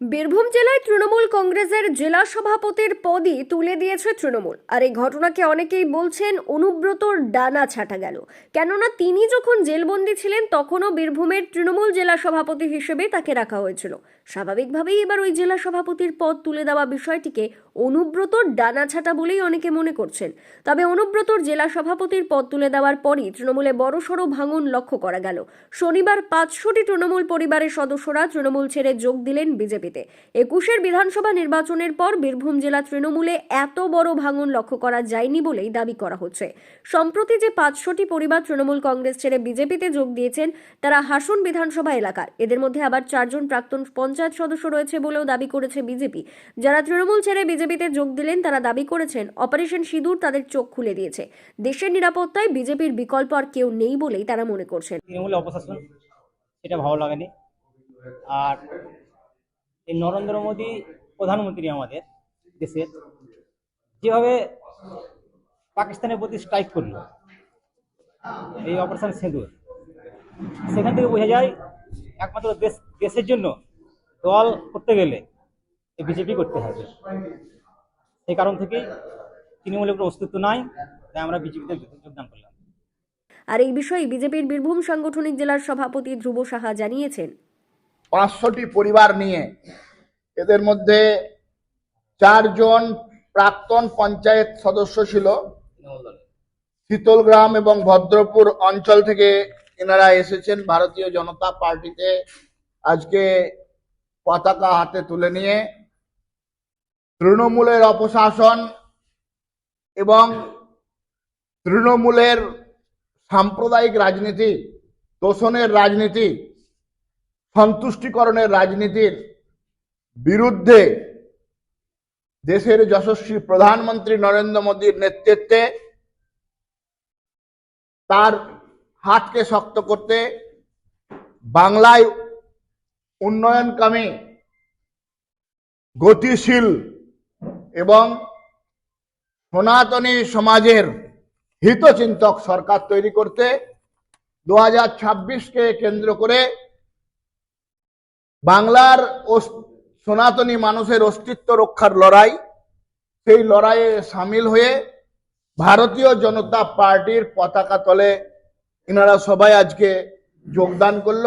বীরভূম জেলায় তৃণমূল কংগ্রেসের জেলা সভাপতির পদই তুলে দিয়েছে তৃণমূল। আর এই ঘটনাকে অনেকেই বলছেন অনুব্রতর ডানা ছাটা গেল। কেননা তিনি যখন জেলবন্দি ছিলেন, তখনও বীরভূমের তৃণমূল জেলা সভাপতি হিসেবে তাকে রাখা হয়েছিল। স্বাভাবিকভাবেই এবার ওই জেলা সভাপতির পদ তুলে দেওয়া বিষয়টিকে অনুব্রতর ডানা ছাটা বলেই অনেকে মনে করছেন। তবে অনুব্রতর জেলা সভাপতির পদ তুলে দেওয়ার পরই তৃণমূলে বড়সড় ভাঙন লক্ষ্য করা গেল। শনিবার পাঁচশোটি তৃণমূল পরিবারের সদস্যরা তৃণমূল ছেড়ে যোগ দিলেন বিজেপিতে। একুশের বিধানসভা নির্বাচনের পর বীরভূম জেলা তৃণমূলে এত বড় ভাঙন লক্ষ্য করা যায়নি বলেই দাবি করা হচ্ছে। সম্প্রতি যে পাঁচশোটি পরিবার তৃণমূল কংগ্রেস ছেড়ে বিজেপিতে যোগ দিয়েছেন, তারা হাসন বিধানসভা এলাকার। এদের মধ্যে আবার চারজন প্রাক্তন পঞ্চায়েত সদস্য রয়েছে বলেও দাবি করেছে বিজেপি। যারা তৃণমূল ছেড়ে বিজেপিতে যোগ দিলেন, তারা দাবি করেছেন, অপারেশন সিঁদুর তাদের চোখ খুলে দিয়েছে। দেশের নিরাপত্তায় বিজেপির বিকল্প আর কেউ নেই বলেই তারা মনে করছেন। তৃণমূলের অপশাসন সেটা ভালো লাগেনি। আর এই নরেন্দ্র মোদী প্রধানমন্ত্রী আমাদের দেশের, যেভাবে পাকিস্তানের প্রতি স্ট্রাইক করল, এই অপারেশন সিঁদুর, সেখান থেকে বোঝা যায় একমাত্র দেশ, দেশের জন্য দল করতে গেলে বিজেপি করতে হবে। সেই কারণ থেকেই তৃণমূলের কোনো অস্তিত্ব নাই, তাই আমরা বিজেপিতে যোগদান করলাম। আর এই বিষয়ে বিজেপির বীরভূম সাংগঠনিক জেলার সভাপতি ধ্রুব সাহা জানিয়েছেন পাঁচশোটি পরিবার নিয়ে এদের মধ্যে চারজন প্রাক্তন পঞ্চায়েত সদস্য ছিল। শীতলগ্রাম এবং ভদ্রপুর অঞ্চল থেকে এনারা এসেছেন ভারতীয় জনতা পার্টিতে আজকে পতাকা হাতে তুলে নিয়ে। তৃণমূলের অপশাসন এবং তৃণমূলের সাম্প্রদায়িক রাজনীতি তোষণের রাজনীতি সন্তুষ্টিকরণের রাজনীতির বিরুদ্ধে দেশের যশস্বী প্রধানমন্ত্রী নরেন্দ্র মোদীর নেতৃত্বে তার হাতকে শক্ত করতে বাংলায় উন্নয়নকামী, গতিশীল এবং সনাতনী সমাজের হিতচিন্তক সরকার তৈরি করতে দু ছাব্বিশকে কেন্দ্র করে বাংলার সনাতনী মানুষের অস্তিত্ব রক্ষার লড়াই, সেই লড়াইয়ে সামিল হয়ে ভারতীয় জনতা পার্টির পতাকা তলে এনারা সবাই আজকে যোগদান করল।